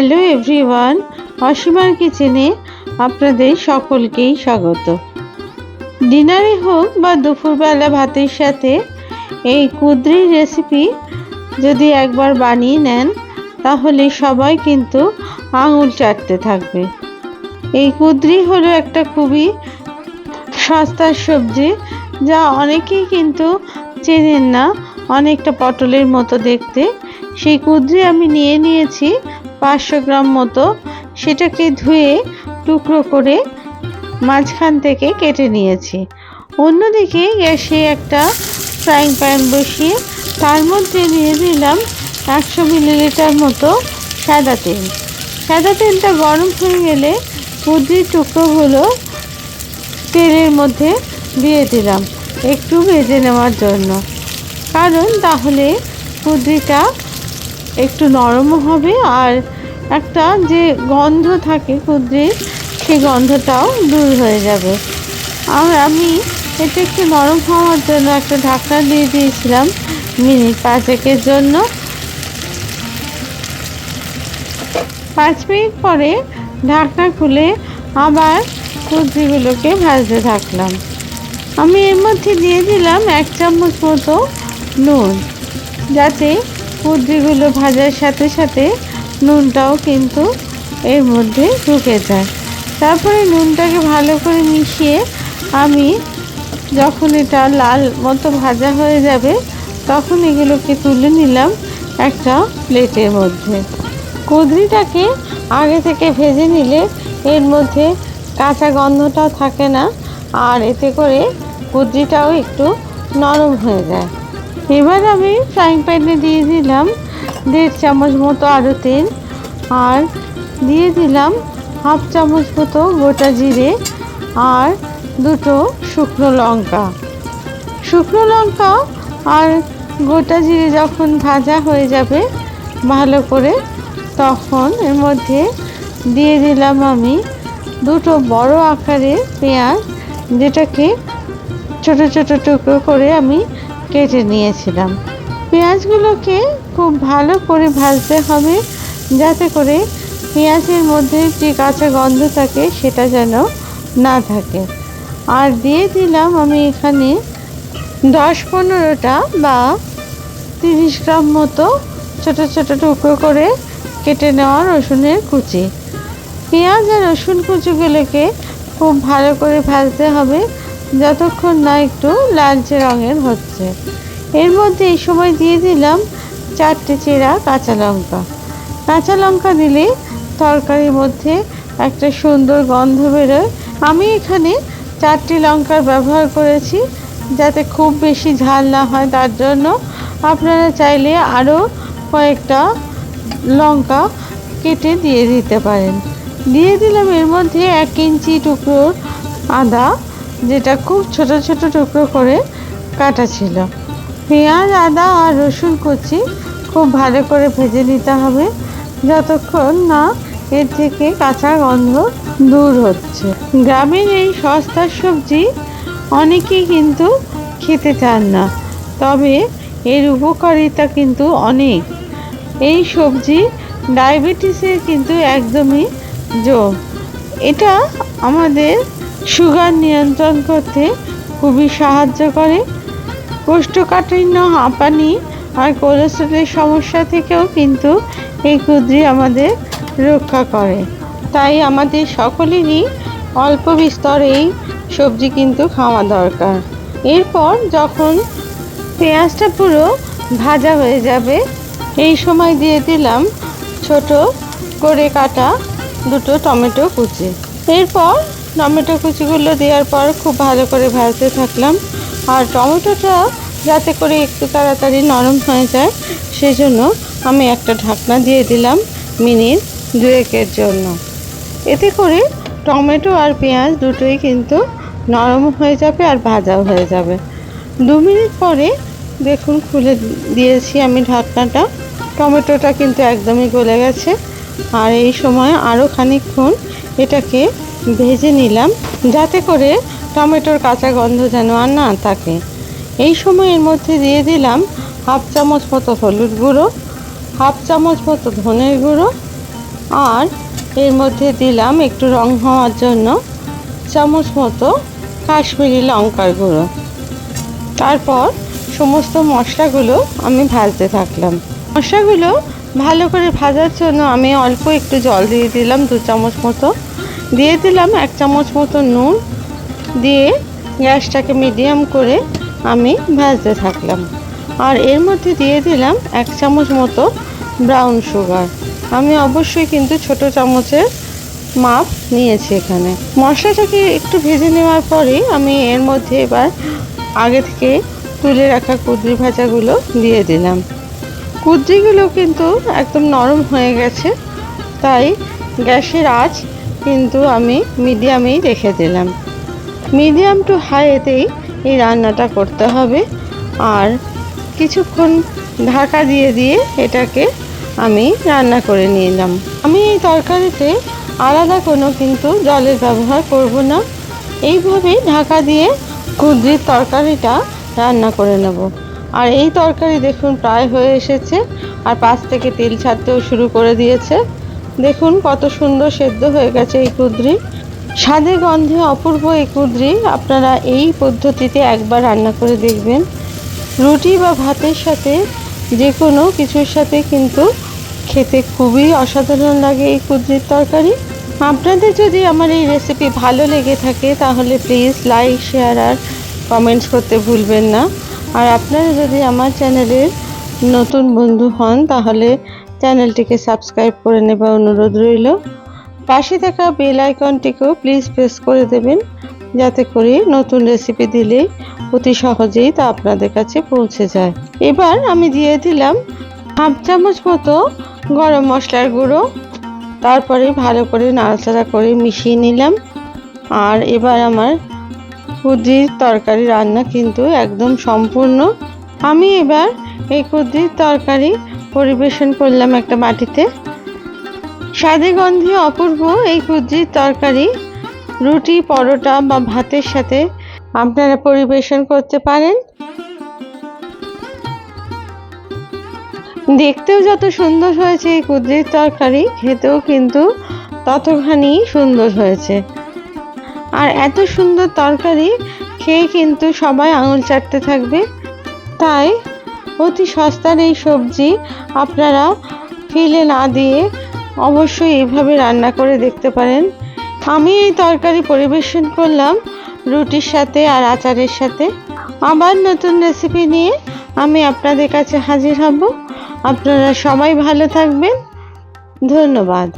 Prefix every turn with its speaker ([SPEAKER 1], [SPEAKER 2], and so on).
[SPEAKER 1] Hello everyone, অসীমার কিচেনে আপনাদের সকলকেই স্বাগত। ডিনারে হোক বা দুপুরবেলা ভাতের সাথে এই কুদ্রির রেসিপি যদি একবার বানিয়ে নেন, তাহলে সবাই কিন্তু আঙুল চাটতে থাকবে। এই কুদ্রি হলো একটা খুবই সস্তার সবজি যা অনেকেই কিন্তু চেনেন না, অনেকটা পটলের মতো দেখতে। সেই কুদ্রি আমি নিয়ে নিয়েছি পাঁচশো গ্রাম মতো সেটাকে ধুয়ে টুকরো করে মাঝখান থেকে কেটে নিয়েছি। অন্যদিকে গ্যাসে একটা ফ্রাইং প্যান বসিয়ে তার মধ্যে দিয়ে দিলাম একশো মিলিলিটার মতো সাদা তেল। সাদা তেলটা গরম হয়ে গেলে কুদ্রির টুকরোগুলো তেলের মধ্যে দিয়ে দিলাম, একটু ভেজে নেওয়ার জন্য। কারণ তাহলে কুদ্রিটা একটু নরমও হবে আর একটা যে গন্ধ থাকে কুদ্রির, সেই গন্ধটাও দূর হয়ে যাবে। আর আমি এটা একটু নরম হওয়ার জন্য একটা ঢাকনা দিয়ে দিয়েছিলাম মিনিট পাঁচেকের জন্য। পাঁচ মিনিট পরে ঢাকনা খুলে আবার কুদ্রিগুলোকে ভাজতে থাকলাম। আমি এর মধ্যে দিয়ে দিলাম এক চামচ মতো নুন, যাতে কুদ্রিগুলো ভাজার সাথে সাথে নুনটাও কিন্তু এর মধ্যে ঢুকে যায়। তারপরে নুনটাকে ভালো করে মিশিয়ে আমি যখন এটা লাল মতো ভাজা হয়ে যাবে, তখন এগুলোকে তুলে নিলাম একটা প্লেটের মধ্যে। কুদরিটাকে আগে থেকে ভেজে নিলে এর মধ্যে কাঁচা গন্ধটাও থাকে না, আর এতে করে কুদরিটাও একটু নরম হয়ে যায়। এবার আমি ফ্রাইং প্যানে দিয়ে দিলাম দেড় চামচ মতো আরও তেল আর দিয়ে দিলাম হাফ চামচ মতো গোটা জিরে আর দুটো শুকনো লঙ্কা। শুকনো লঙ্কা আর গোটা জিরে যখন ভাজা হয়ে যাবে ভালো করে তখন এর মধ্যে দিয়ে দিলাম আমি দুটো বড় আকারের পেঁয়াজ যেটাকে ছোট ছোট টুকরো করে আমি কেটে নিয়েছিলাম। পেঁয়াজগুলোকে খুব ভালো করে ভাজতে হবে, যাতে করে পেঁয়াজের মধ্যে যে কাঁচা গন্ধ থাকে সেটা যেন না থাকে। আর দিয়ে দিলাম আমি এখানে দশ পনেরোটা বা তিরিশ গ্রাম মতো ছোট ছোট টুকরো করে কেটে নেওয়া রসুনের কুচি। পেঁয়াজ আর রসুন কুচিগুলোকে খুব ভালো করে ভাজতে হবে। যতক্ষণ না একটু লালচে রঙের হচ্ছে। এর মধ্যে এই সময় দিয়ে দিলাম চারটে চেরা কাঁচা লঙ্কা। কাঁচা লঙ্কা দিলে তরকারির মধ্যে একটা সুন্দর গন্ধ বেরোয়। আমি এখানে চারটি লঙ্কার ব্যবহার করেছি যাতে খুব বেশি ঝাল না হয়, তার জন্য আপনারা চাইলে আরও কয়েকটা লঙ্কা কেটে দিয়ে দিতে পারেন। দিয়ে দিলাম এর মধ্যে এক ইঞ্চি টুকরো আদা যেটা খুব ছোট ছোট টুকরো করে কাটা ছিল। পেঁয়াজ, আদা আর রসুন কুচি খুব ভালো করে ভেজে নিতে হবে যতক্ষণ না এর থেকে কাঁচা গন্ধ দূর হচ্ছে। গ্রামের এই সস্তার সবজি অনেকেই কিন্তু খেতে চান না, তবে এর উপকারিতা কিন্তু অনেক। এই সবজি ডায়াবেটিসের কিন্তু একদমই যোগ এটা আমাদের সুগার নিয়ন্ত্রণ করতে খুবই সাহায্য করে। কোষ্ঠকাঠিন্য, হাঁপানি আর কোলেস্ট্রলের সমস্যা থেকেও কিন্তু এই কুদ্রি আমাদের রক্ষা করে। তাই আমাদের সকলেরই অল্প বিস্তর এই সবজি কিন্তু খাওয়া দরকার। এরপর যখন পেঁয়াজটা পুরো ভাজা হয়ে যাবে, এই সময় দিয়ে দিলাম ছোট করে কাটা দুটো টমেটো কুচি। এরপর টমেটো কুচিগুলো দেওয়ার পর খুব ভালো করে ভাজতে থাকলাম। আর টমেটোটা যাতে করে একটু তাড়াতাড়ি নরম হয়ে যায়, সেজন্য আমি একটা ঢাকনা দিয়ে দিলাম মিনিট দুয়েকের জন্য। এতে করে টমেটো আর পেঁয়াজ দুটোই কিন্তু নরম হয়ে যাবে আর ভাজাও হয়ে যাবে। দু মিনিট পরে দেখুন, খুলে দিয়েছি আমি ঢাকনাটা। টমেটোটা কিন্তু একদমই গলে গেছে। আর এই সময় আরও খানিকক্ষণ এটাকে ভেজে নিলাম, যাতে করে টমেটোর কাঁচা গন্ধ যেন আর না থাকে। এই সময় এর মধ্যে দিয়ে দিলাম হাফ চামচ মতো হলুদ গুঁড়ো, হাফ চামচ মতো ধনের গুঁড়ো, আর এর মধ্যে দিলাম একটু রং হওয়ার জন্য চামচ মতো কাশ্মীরি লঙ্কার গুঁড়ো। তারপর সমস্ত মশলাগুলো আমি ভাজতে থাকলাম। মশলাগুলো ভালো করে ভাজার জন্য আমি অল্প একটু জল দিয়ে দিলাম দু চামচ মতো। দিয়ে দিলাম এক চামচ মতো নুন দিয়ে গ্যাসটাকে মিডিয়াম করে আমি ভাজতে থাকলাম। আর এর মধ্যে দিয়ে দিলাম এক চামচ মতো ব্রাউন সুগার। আমি অবশ্যই কিন্তু ছোট চামচের মাপ নিয়েছি এখানে। মশলাটাকে একটু ভেজে নেওয়ার পরে আমি এর মধ্যে এবার আগে থেকে তুলে রাখা কুদরি ভাজাগুলো দিয়ে দিলাম। কুদরিগুলো কিন্তু একদম নরম হয়ে গেছে, তাই গ্যাসের আঁচ কিন্তু আমি মিডিয়ামেই রেখে দিলাম। মিডিয়াম টু হাইতেই এই রান্নাটা করতে হবে আর কিছুক্ষণ ঢাকা দিয়ে দিয়ে এটাকে আমি রান্না করে নিলাম। আমি এই তরকারিতে আলাদা কোনো কিন্তু জলের ব্যবহার করব না। এইভাবেই ঢাকা দিয়ে কুদ্রির তরকারিটা রান্না করে নেব। আর এই তরকারি দেখুন প্রায় হয়ে এসেছে আর পাশ থেকে তেল ছাড়তেও শুরু করে দিয়েছে। দেখুন কত সুন্দর সেদ্ধ হয়ে গেছে এই কুদ্রি। স্বাদে গন্ধে অপূর্ব এই কুদ্রি। আপনারা এই পদ্ধতিতে একবার রান্না করে দেখবেন। রুটি বা ভাতের সাথে যে কোনো কিছুর সাথে কিন্তু খেতে খুবই অসাধারণ লাগে এই কুদ্রির তরকারি। আপনাদের যদি আমার এই রেসিপি ভালো লেগে থাকে, তাহলে প্লিজ লাইক শেয়ার আর কমেন্টস করতে ভুলবেন না। আর আপনারা যদি আমার চ্যানেলের নতুন বন্ধু হন, তাহলে চ্যানেলটিকে সাবস্ক্রাইব করে নেবার অনুরোধ রইল। পাশে থাকা বেল আইকনটিকেও প্লিজ প্রেস করে দেবেন, যাতে করে নতুন রেসিপি দিলে অতি সহজেই তা আপনাদের কাছে পৌঁছে যায়। এবার আমি দিয়ে দিলাম হাফ চামচ মতো গরম মশলার গুঁড়ো। তারপরে ভালো করে নাড়াচাড়া করে মিশিয়ে নিলাম। আর এবার আমার কুদ্রির তরকারি রান্না কিন্তু একদম সম্পূর্ণ। আমি এবার এই কুদ্রির তরকারি পরিবেশন করলাম একটা বাটিতে। স্বাদে গন্ধে অপূর্ব এই কুদ্রির তরকারি। রুটি, পরোটা বা ভাতের সাথে আপনারা পরিবেশন করতে পারেন। দেখতেও যত সুন্দর হয়েছে এই কুদ্রির তরকারি, খেতেও কিন্তু ততখানি সুন্দর হয়েছে। আর এত সুন্দর তরকারি খেয়ে কিন্তু সবাই আঙুল চাটতে থাকবে। তাই অতি সস্তার এই সবজি। আপনারা ফেলে না দিয়ে অবশ্যই এইভাবে রান্না করে দেখতে পারেন। আমি এই তরকারি পরিবেশন করলাম রুটির সাথে আর আচারের সাথে। আবার নতুন রেসিপি নিয়ে আমি আপনাদের কাছে হাজির হব। আপনারা সবাই ভালো থাকবেন। ধন্যবাদ।